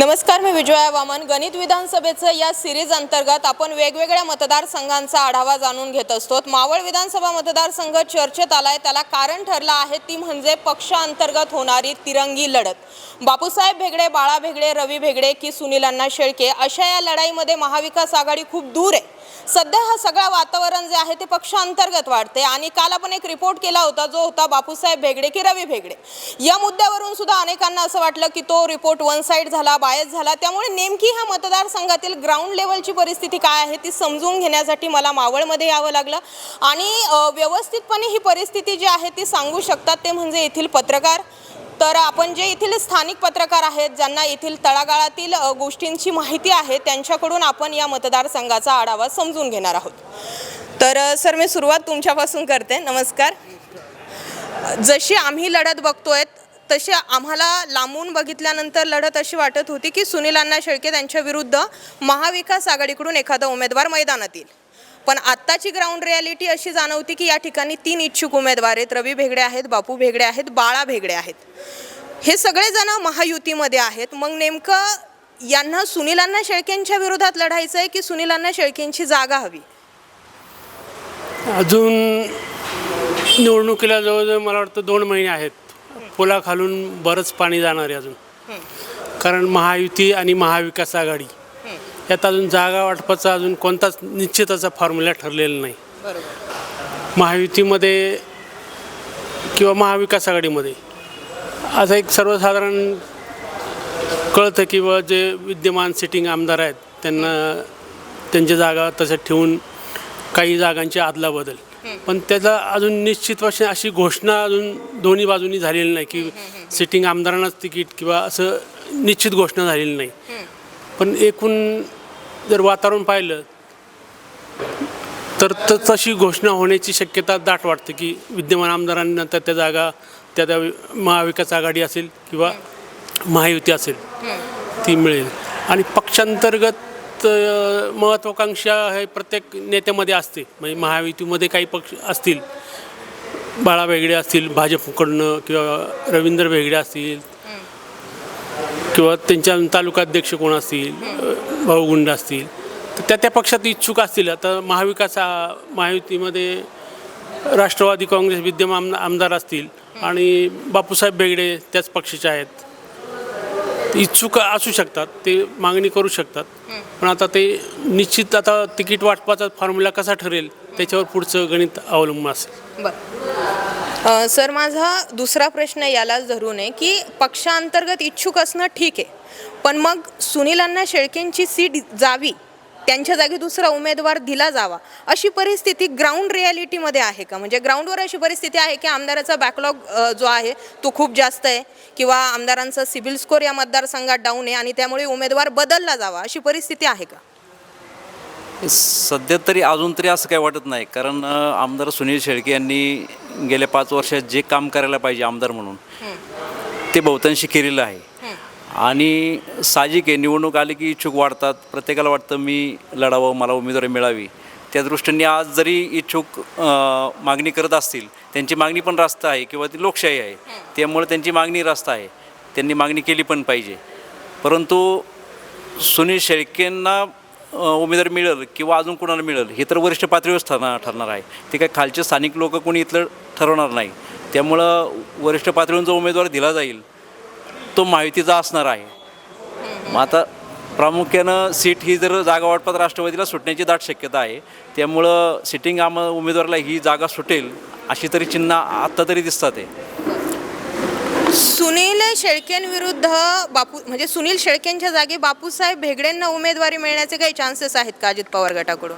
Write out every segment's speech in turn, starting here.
नमस्कार मी विजया वामन. गणित विधानसभेचं या सिरीज अंतर्गत आपण वेगवेगळ्या मतदारसंघांचा आढावा जाणून घेत असतो. मावळ विधानसभा मतदारसंघ चर्चेत आलाय. त्याला कारण ठरलं आहे ती म्हणजे पक्षांतर्गत होणारी तिरंगी लढत. बापूसाहेब भेगडे बाळा भेगडे रवी भेगडे की सुनील अण्णा शेळके अशा या लढाईमध्ये महाविकास आघाडी खूप दूर आहे. सध्या हा सगळा वातावरण जे आहे ते पक्षांतर्गत वाढते आणि काल आपण एक रिपोर्ट केला होता जो होता बापूसाहेब भेगडे की रवी भेगडे. या मुद्द्यावरून सुद्धा अनेकांना असं वाटलं की तो रिपोर्ट वन साईड झाला बायस झाला. त्यामुळे नेमकी ह्या मतदारसंघातील ग्राउंड लेवलची परिस्थिती काय आहे ती समजून घेण्यासाठी मला मावळमध्ये यावं लागलं. आणि व्यवस्थितपणे ही परिस्थिती जी आहे ती सांगू शकतात ते म्हणजे येथील पत्रकार तर आपण जे येथील स्थानिक पत्रकार आहेत ज्यांना येथील तळागाळातील गोष्टींची माहिती आहे त्यांच्याकडून आपण या मतदारसंघाचा आढावा समजून घेणार आहोत. तर सर मी सुरुवात तुमच्यापासून करते. नमस्कार. जशी आम्ही लढत बघतोय तशी आम्हाला लांबून बघितल्यानंतर लढत अशी वाटत होती की सुनील अण्णा शेळके त्यांच्या विरुद्ध महाविकास आघाडीकडून एखादा उमेदवार मैदानात येईल. पण आत्ताची ग्राउंड रियालिटी अशी जाणवती की या ठिकाणी तीन इच्छुक उमेदवार आहेत. रवी भेगडे आहेत बापू भेगडे आहेत बाळा भेगडे आहेत. हे सगळेजण महायुतीमध्ये आहेत. मग नेमकं यांना सुनीलांना शेळकेंच्या विरोधात लढायचं आहे की सुनीलांना शेळकेंची जागा हवी? अजून निवडणुकीला जवळजवळ मला वाटतं दोन महिने आहेत. पुलाखालून बरंच पाणी जाणार आहे अजून. कारण महायुती आणि महाविकास आघाडी. यात अजून जागा वाटपाचा अजून कोणताच निश्चिताचा फॉर्म्युला ठरलेला नाही. महायुतीमध्ये किंवा महाविकास आघाडीमध्ये असं एक सर्वसाधारण कळतं की बा जे विद्यमान सिटिंग आमदार आहेत त्यांना त्यांच्या जागा तसं ठेवून काही जागांची आदला बदल पण त्याचा अजून निश्चित अशी अशी घोषणा अजून दोन्ही बाजूनी झालेली नाही की सिटिंग आमदारांनाच तिकीट किंवा असं निश्चित घोषणा झालेली नाही. पण एकूण जर वातावरण पाहिलं तर तशी घोषणा होण्याची शक्यता दाट वाटते की विद्यमान आमदारांना त्या त्या जागा त्या त्या महाविकास आघाडी असेल किंवा महायुती असेल ती मिळेल. आणि पक्षांतर्गत महत्त्वाकांक्षा हे प्रत्येक नेत्यामध्ये असते. म्हणजे महायुतीमध्ये काही पक्ष असतील बाळा वेगळे असतील भाजपकडनं किंवा रवींद्र वेगळे असतील किंवा त्यांच्या तालुकाध्यक्ष कोण असतील भाऊगुंड भाऊ गुंड असतील तर त्या त्या पक्षात इच्छुक असतील. आता महाविकास महायुतीमध्ये राष्ट्रवादी काँग्रेस विद्यमान आम- आमदार असतील आणि बापूसाहेब बेगडे त्याच पक्षाचे आहेत. इच्छुक असू शकतात ते मागणी करू शकतात. पण आता ते निश्चित आता तिकीट वाटपाचा फॉर्म्युला कसा ठरेल त्याच्यावर पुढचं गणित अवलंबून असेल. सर माझा दुसरा प्रश्न यालाच धरून आहे की पक्षांतर्गत इच्छुक असणं ठीक आहे पण मग सुनीलांना शेळकेंची सीट जावी त्यांच्या जागी दुसरा उमेदवार दिला जावा अशी परिस्थिती ग्राउंड रियालिटीमध्ये आहे का? म्हणजे ग्राउंडवर अशी परिस्थिती आहे की आमदाराचा बॅकलॉग जो आहे तो खूप जास्त आहे किंवा आमदारांचा सिबिल स्कोर या मतदारसंघात डाऊन आहे आणि त्यामुळे उमेदवार बदलला जावा अशी परिस्थिती आहे का? सध्या तरी अजून तरी असं काही वाटत नाही. कारण आमदार सुनील शेळके यांनी गेल्या पाच वर्षात जे काम करायला पाहिजे आमदार म्हणून ते बहुतांशी केलेलं आहे. आणि साहजिक आहे निवडणूक आली की इच्छुक वाढतात. प्रत्येकाला वाटतं मी लढावं मला उमेदवारी मिळावी. त्या दृष्टीने आज जरी इच्छुक मागणी करत असतील त्यांची मागणी पण रास्त आहे किंवा ती लोकशाही आहे. त्यामुळे त्यांची मागणी रास्त आहे. त्यांनी मागणी केली पण पाहिजे. परंतु सुनील शेळकेंना उमेदवार मिळेल किंवा अजून कोणाला मिळेल हे तर वरिष्ठ पातळीवर ठरणार ठरणार आहे. ते काय खालचे स्थानिक लोक कोणी इथलं ठरवणार नाही. त्यामुळं वरिष्ठ पातळीवर जो उमेदवार दिला जाईल तो माहितीचा असणार आहे. मग आता प्रामुख्यानं सीट ही जर जागा वाटपात राष्ट्रवादीला सुटण्याची दाट शक्यता आहे त्यामुळं सिटिंग आम उमेदवाराला ही जागा सुटेल अशी तरी चिन्ह आत्ता तरी दिसतात आहे. सुनील शेळकेंविरुद्ध बापू म्हणजे सुनील शेळकेंच्या जागी बापूसाहेब भेगडेंना उमेदवारी मिळण्याचे काही चान्सेस आहेत का अजित पवार गटाकडून?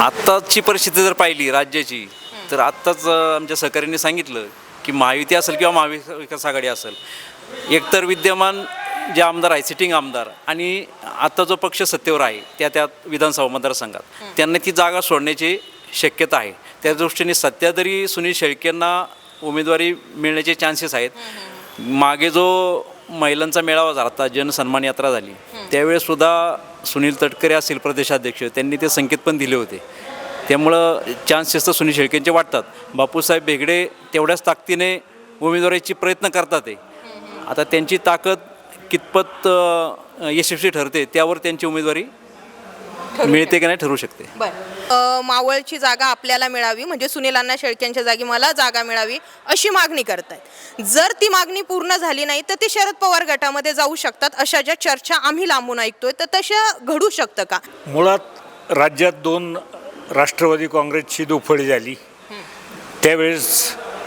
आत्ताची परिस्थिती जर पाहिली राज्याची तर आत्ताच आमच्या सहकाऱ्यांनी सांगितलं की महायुती असेल किंवा महाविकास आघाडी असेल एकतर विद्यमान जे आमदार आहे सिटिंग आमदार आणि आत्ता जो पक्ष सत्तेवर आहे त्या त्या विधानसभा मतदारसंघात त्यांना ती जागा सोडण्याची शक्यता आहे. त्या दृष्टीने सध्या तरी सुनील शेळकेंना उमेदवारी मिळण्याचे चान्सेस आहेत. मागे जो महिलांचा मेळावा झाला आता जनसन्मान यात्रा झाली त्यावेळेस सुद्धा सुनील तटकरे असतील प्रदेशाध्यक्ष त्यांनी ते संकेत पण दिले होते. त्यामुळं चान्सेस तर सुनील शेळकेंचे वाटतात. बापूसाहेब बेगडे तेवढ्याच ताकदीने उमेदवारीची प्रयत्न करतात आहे आता त्यांची ताकद कितपत यशस्वी ठरते त्यावर त्यांची उमेदवारी मिळते की नाही ठरू शकते. बर. मावळची जागा आपल्याला मिळावी म्हणजे सुनील अण्णा शेळक्यांच्या जागी मला जागा मिळावी अशी मागणी करतायत. जर ती मागणी पूर्ण झाली नाही तर ते शरद पवार गटामध्ये जाऊ शकतात अशा ज्या चर्चा आम्ही लांबून ऐकतोय तर तशा घडू शकतं का? मुळात राज्यात दोन राष्ट्रवादी काँग्रेसची दुफळी झाली. त्यावेळेस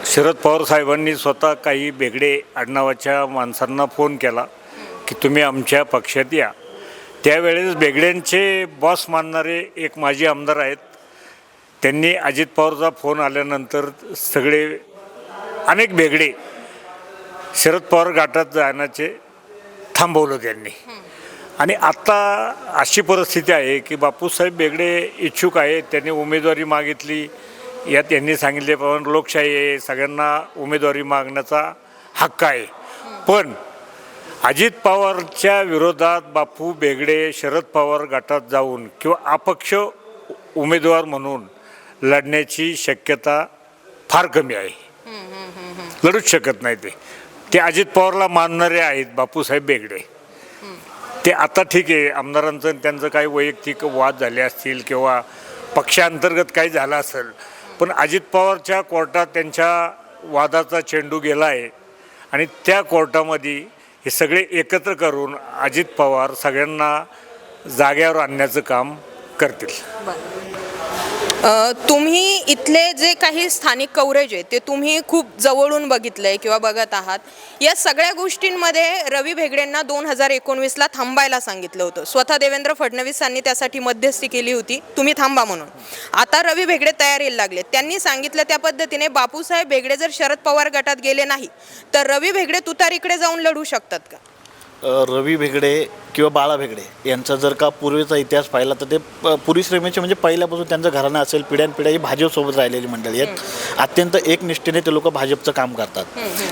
शरद पवार साहेबांनी स्वतः काही बेगडे आडनावाच्या माणसांना फोन केला की तुम्ही आमच्या पक्षात या. त्यावेळेस बेगड्यांचे बॉस मानणारे एक माजी आमदार आहेत. त्यांनी अजित पवारचा फोन आल्यानंतर सगळे अनेक बेगडे शरद पवार घाटात जाण्याचे थांबवलं त्यांनी. आणि आत्ता अशी परिस्थिती आहे की बापूसाहेब बेगडे इच्छुक आहेत त्यांनी उमेदवारी मागितली. यात त्यांनी पण लोकशाही आहे सगळ्यांना उमेदवारी मागण्याचा हक्क आहे. पण अजित पवारच्या विरोधात बापू बेगडे शरद पवार गटात जाऊन किंवा अपक्ष उमेदवार म्हणून लढण्याची शक्यता फार कमी आहे. लढूच शकत नाही ते. ते अजित पवारला मानणारे आहेत बापूसाहेब बेगडे. ते आता ठीक आहे आमदारांचं त्यांचं काही वैयक्तिक वाद झाले असतील किंवा पक्षांतर्गत काही झालं असेल पण अजित पवारच्या कोर्टात त्यांच्या वादाचा चेंडू गेला आहे आणि त्या कोर्टामध्ये हे सगळे एकत्र करून अजित पवार सगळ्यांना जाग्यावर आणण्याचं काम करतील. तुम्ही इथले जे काही स्थानिक कवरेज आहे ते तुम्ही खूप जवळून बघितलंय किंवा बघत आहात. या सगळ्या गोष्टींमध्ये रवी भेगडेंना दोन हजार एकोणवीसला थांबायला सांगितलं होतं. स्वतः देवेंद्र फडणवीसांनी त्यासाठी मध्यस्थी केली होती. तुम्ही थांबा म्हणून. आता रवी भेगडे तयारीला लागले त्यांनी सांगितलं त्या पद्धतीने बापूसाहेब भेगडे जर शरद पवार गटात गेले नाही तर रवी भेगडे तुतारीकडे जाऊन लढू शकतात का? रवी भेगडे किंवा बाळा भेगडे यांचा जर का पूर्वीचा इतिहास पाहिला तर ते पुरी श्रेणीचे म्हणजे पहिल्यापासून त्यांचं घराणं असेल पिढ्यानपिढ्या ही भाजपसोबत राहिलेली मंडळी आहेत. अत्यंत एकनिष्ठेने ते लोक भाजपचं काम करतात.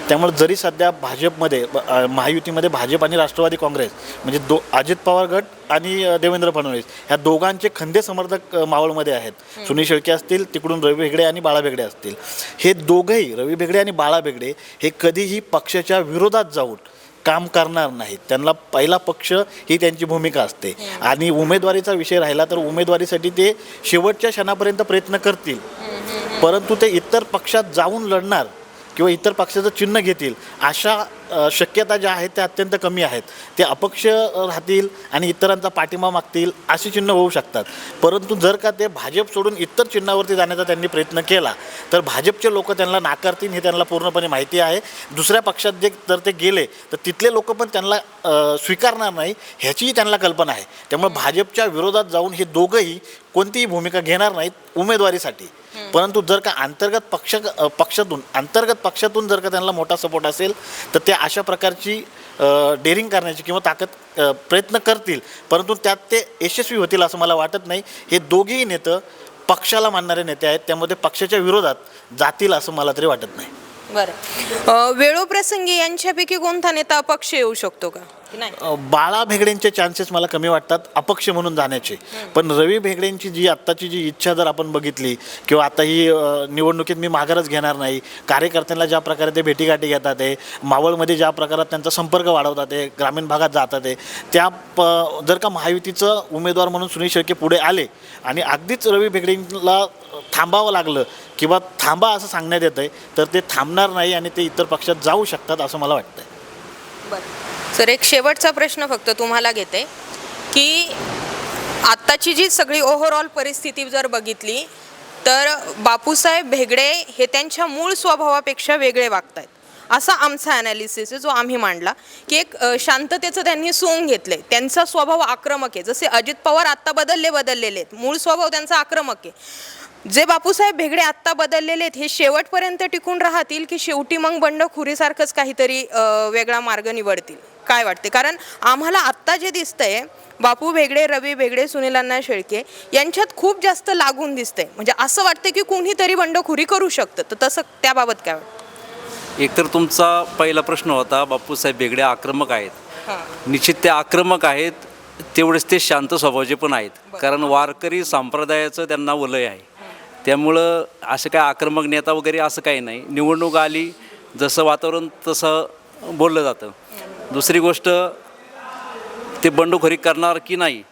त्यामुळे जरी सध्या भाजपमध्ये महायुतीमध्ये भाजप आणि राष्ट्रवादी काँग्रेस म्हणजे दो अजित पवार गट आणि देवेंद्र फडणवीस ह्या दोघांचे खंदे समर्थक मावळमध्ये आहेत. सुनील शेळके असतील तिकडून रवी भेगडे आणि बाळा भेगडे असतील. हे दोघंही रवी भेगडे आणि बाळा भेगडे हे कधीही पक्षाच्या विरोधात जाऊन काम करणार नाहीत. त्यांना पहिला पक्ष ही त्यांची भूमिका असते. आणि उमेदवारीचा विषय राहिला तर उमेदवारीसाठी ते शेवटच्या क्षणापर्यंत प्रयत्न करतील. परंतु ते इतर पक्षात जाऊन लढणार. किंवा इतर पक्षाचं चिन्ह घेतील अशा शक्यता ज्या आहेत त्या अत्यंत कमी आहेत. ते अपक्ष राहतील आणि इतरांचा पाठिंबा मागतील अशी चिन्ह होऊ शकतात. परंतु जर का ते भाजप सोडून इतर चिन्हावरती जाण्याचा त्यांनी प्रयत्न केला तर भाजपचे लोक त्यांना नाकारतील हे त्यांना पूर्णपणे माहिती आहे. दुसऱ्या पक्षात जे जर ते गेले तर तिथले लोक पण त्यांना स्वीकारणार नाही ह्याचीही त्यांना कल्पना आहे. त्यामुळे भाजपच्या विरोधात जाऊन हे दोघंही कोणतीही भूमिका घेणार नाहीत उमेदवारीसाठी. परंतु जर का अंतर्गत पक्ष पक्षातून अंतर्गत पक्षातून जर का त्यांना मोठा सपोर्ट असेल तर ते अशा प्रकारची डेअरिंग करण्याची किंवा ताकद प्रयत्न करतील. परंतु त्यात ते यशस्वी होतील असं मला वाटत नाही. हे दोघेही नेतं पक्षाला मानणारे नेते आहेत. त्यामध्ये पक्षाच्या विरोधात जातील असं मला तरी वाटत नाही. बरं. वेळोप्रसंगी यांच्यापैकी कोणता नेता अपक्ष येऊ शकतो का? बाळा भेगडेंचे चान्सेस मला कमी वाटतात अपक्ष म्हणून जाण्याचे. पण रवी भेगडेंची जी आत्ताची जी इच्छा जर आपण बघितली किंवा आता ही निवडणुकीत मी माघारच घेणार नाही कार्यकर्त्यांना ज्या प्रकारे ते भेटीगाठी घेतात आहे मावळमध्ये ज्या प्रकारात त्यांचा संपर्क वाढवतात आहे ग्रामीण भागात जातात आहे त्या प जर का महायुतीचं उमेदवार म्हणून सुनील शेळके पुढे आले आणि अगदीच रवी भेगडेंना थांबावं लागलं किंवा थांबा असं सांगण्यात येतं आहे तर ते थांबणार नाही आणि ते इतर पक्षात जाऊ शकतात असं मला वाटतं बरं. सर एक शेवटचा प्रश्न फक्त तुम्हाला घेते की आत्ताची जी सगळी ओव्हरऑल परिस्थिती जर बघितली तर बापूसाहेब भेगडे हे त्यांच्या मूळ स्वभावापेक्षा वेगळे वागत आहेत असा आमचा ॲनालिसिस आहे जो आम्ही मांडला की एक शांततेचं त्यांनी सोंग घेतलं आहे त्यांचा स्वभाव आक्रमक आहे. जसे अजित पवार आत्ता बदलले बदललेले आहेत. मूळ स्वभाव त्यांचा आक्रमक आहे. जे बापूसाहेब भेगडे आत्ता बदललेले आहेत हे शेवटपर्यंत टिकून राहतील की शेवटी मग बंडखोरीसारखंच काहीतरी वेगळा मार्ग निवडतील? काय वाटते कारण आम्हाला आत्ता जे दिसतंय बापू भेगडे रवी भेगडे सुनीलांना शेळके यांच्यात खूप जास्त लागून दिसतंय. म्हणजे असं वाटतं की कोणीतरी बंडखोरी करू शकतं. तर तसं त्याबाबत काय वाटतं एकतर तुमचा पहिला प्रश्न होता बापूसाहेब बेगडे आक्रमक आहेत. निश्चित ते आक्रमक आहेत तेवढेच ते शांत स्वभावाचे पण आहेत. कारण वारकरी संप्रदायाचं त्यांना वलय आहे. त्यामुळं असं काय आक्रमक नेता वगैरे असं काही नाही. निवडणूक आली जसं वातावरण तसं बोललं जातं. दुसरी गोष्ट ते बंडखोरी करणार की नाही?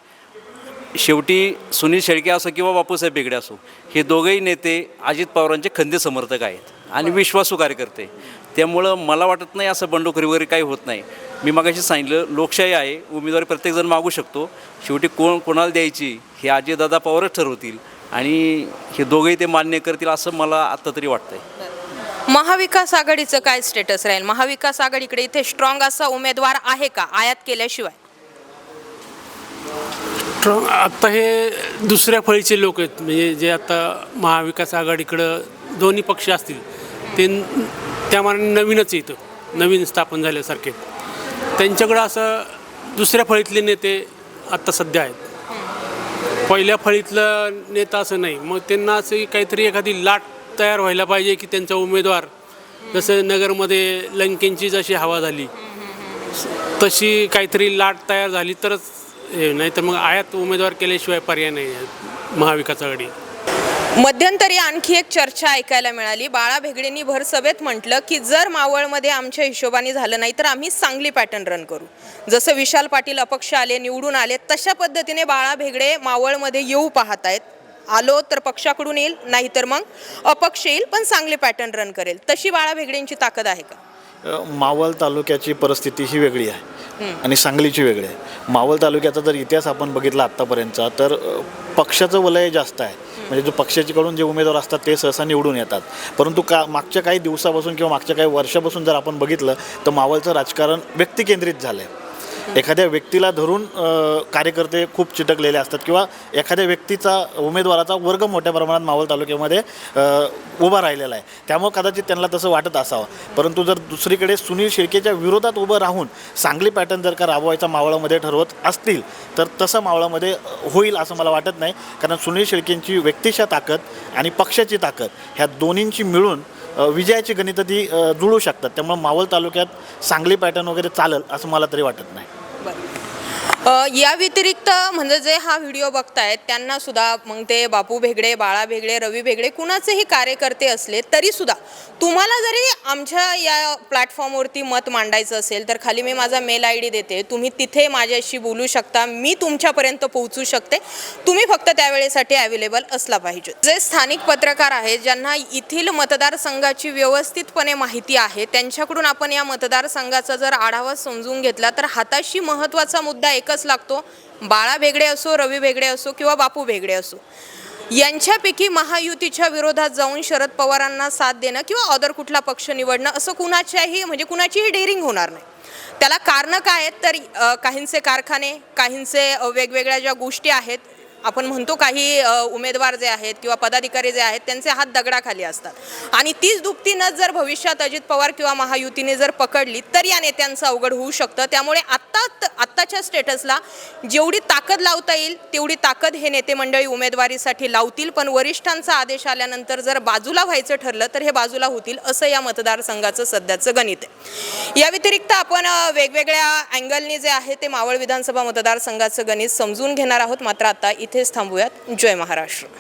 शेवटी सुनील शेळके असो किंवा बापूसाहेब बेगडे असो हे दोघंही नेते अजित पवारांचे खंदे समर्थक आहेत आणि विश्वासू कार्यकर्ते. त्यामुळं मला वाटत नाही असं बंडखोरी वगैरे काही होत नाही. मी मगाशी सांगितलं लोकशाही आहे उमेदवारी प्रत्येकजण मागू शकतो. शेवटी कोण कोणाला द्यायची हे अजितदादा पवारच ठरवतील आणि हे दोघंही ते मान्य करतील असं मला आत्ता तरी वाटतंय. महाविकास आघाडीचं काय स्टेटस राहील? महाविकास आघाडीकडे इथे स्ट्रॉंग असा उमेदवार आहे का आयात केल्याशिवाय? ट्रम्प आत्ता हे दुसऱ्या फळीचे लोक आहेत. म्हणजे जे आता महाविकास आघाडीकडं दोन्ही पक्ष असतील ते त्यामानाने त्या मानाने नवीनच येतं नवीन स्थापन झाल्यासारखे. त्यांच्याकडं असं दुसऱ्या फळीतले नेते आत्ता सध्या आहेत. पहिल्या फळीतलं नेता असं नाही. मग त्यांना असं काहीतरी एखादी लाट तयार व्हायला पाहिजे की त्यांचा उमेदवार जसं नगरमध्ये लंकेंची जशी हवा झाली तशी काहीतरी लाट तयार झाली तरच हे नाही तर मग आयात उमेदवार केल्याशिवाय पर्याय नाही आहे महाविकास आघाडी. मध्यंतरी आणखी एक चर्चा ऐकायला मिळाली. बाळा भेगडेंनी भर सभेत म्हटलं की जर मावळमध्ये आमच्या हिशोबाने झालं नाही तर आम्ही सांगली पॅटर्न रन करू. जसं विशाल पाटील अपक्ष आले निवडून आले तशा पद्धतीने बाळा भेगडे मावळमध्ये येऊ पाहत आहेत. आलो तर पक्षाकडून येईल नाहीतर मग अपक्ष येईल पण चांगली पॅटर्न रन करेल. तशी बाळा भेगडेंची ताकद आहे का? मावळ तालुक्याची परिस्थिती ही वेगळी आहे. आणि सांगलीची वेगळी. आहे मावळ तालुक्याचा जर इतिहास आपण बघितला आत्तापर्यंतचा तर पक्षाचं वलय जास्त आहे. म्हणजे जो पक्षाच्याकडून जे उमेदवार असतात ते सहसा निवडून येतात. परंतु का मागच्या काही दिवसापासून किंवा मागच्या काही वर्षापासून जर आपण बघितलं तर मावळचं राजकारण व्यक्तिकेंद्रित झालं आहे एखाद्या व्यक्तीला धरून अ, कार्यकर्ते खूप चिटकलेले असतात किंवा एखाद्या व्यक्तीचा उमेदवाराचा वर्ग मोठ्या प्रमाणात मावळ तालुक्यामध्ये अ, उभा राहिलेला आहे. त्यामुळे कदाचित त्यांना तसं वाटत असावं. परंतु जर दुसरीकडे सुनील शिर्केच्या विरोधात उभं राहून सांगली पॅटर्न जर का राबवायचा मावळामध्ये ठरवत असतील तर तसं मावळामध्ये होईल असं मला वाटत नाही. कारण सुनील शिर्केंची व्यक्तिशा ताकद आणि पक्षाची ताकद ह्या दोन्हींची मिळून अ, विजयाची गणितं ती अ, जुळू शकतात. त्यामुळे मावळ तालुक्यात सांगली पॅटर्न वगैरे चालेल असं मला तरी वाटत नाही. बर. या व्यतिरिक्त फक्त म्हणजे जे हा व्हिडिओ बघतायत त्यांना सुद्धा मग ते बापू भेगडे बाळा भेगडे रवी भेगडे कुणाचेही कार्यकर्ते असले तरी सुद्धा तुम्हाला जरी आमच्या या प्लॅटफॉर्मवरती मत मांडायचं असेल तर खाली मी माझा मेल आय डी देते. तुम्ही तिथे माझ्याशी बोलू शकता. मी तुमच्यापर्यंत पोहोचू शकते. तुम्ही फक्त त्यावेळेसाठी अवेलेबल असला पाहिजे. जे स्थानिक पत्रकार आहेत ज्यांना येथील मतदारसंघाची व्यवस्थितपणे माहिती आहे त्यांच्याकडून आपण या मतदारसंघाचा जर आढावा समजून घेतला तर हाताशी महत्त्वाचा मुद्दा एकच लागतो. बाळा भेगडे असो रवी भेगडे असो किंवा बापू भेगडे असो यांच्यापैकी महायुतीच्या विरोधात जाऊन शरद पवारांना साथ देणं किंवा अदर कुठला पक्ष निवडणं असं कुणाच्याही म्हणजे कुणाचीही डेअरिंग होणार नाही. त्याला कारणं काय आहेत? तर काहींचे कारखाने काहींचे वेगवेगळ्या ज्या गोष्टी आहेत आपण म्हणतो काही उमेदवार जे आहेत किंवा पदाधिकारी जे आहेत त्यांचे हात दगडाखाली असतात. आणि तीच दुपती नच जर भविष्यात अजित पवार किंवा महायुतीने जर पकडली तर या नेत्यांचं अवघड होऊ शकतं. त्यामुळे आत्ता आत्ताच्या स्टेटसला जेवढी ताकद लावता येईल तेवढी ताकद हे नेते मंडळी उमेदवारीसाठी लावतील. पण वरिष्ठांचा आदेश आल्यानंतर जर बाजूला व्हायचं ठरलं तर हे बाजूला होतील असं या मतदारसंघाचं सध्याचं गणित आहे. या व्यतिरिक्त आपण वेगवेगळ्या अँगलनी जे आहे ते मावळ विधानसभा मतदारसंघाचं गणित समजून घेणार आहोत. मात्र आता इथेच थांबूयात. जय महाराष्ट्र.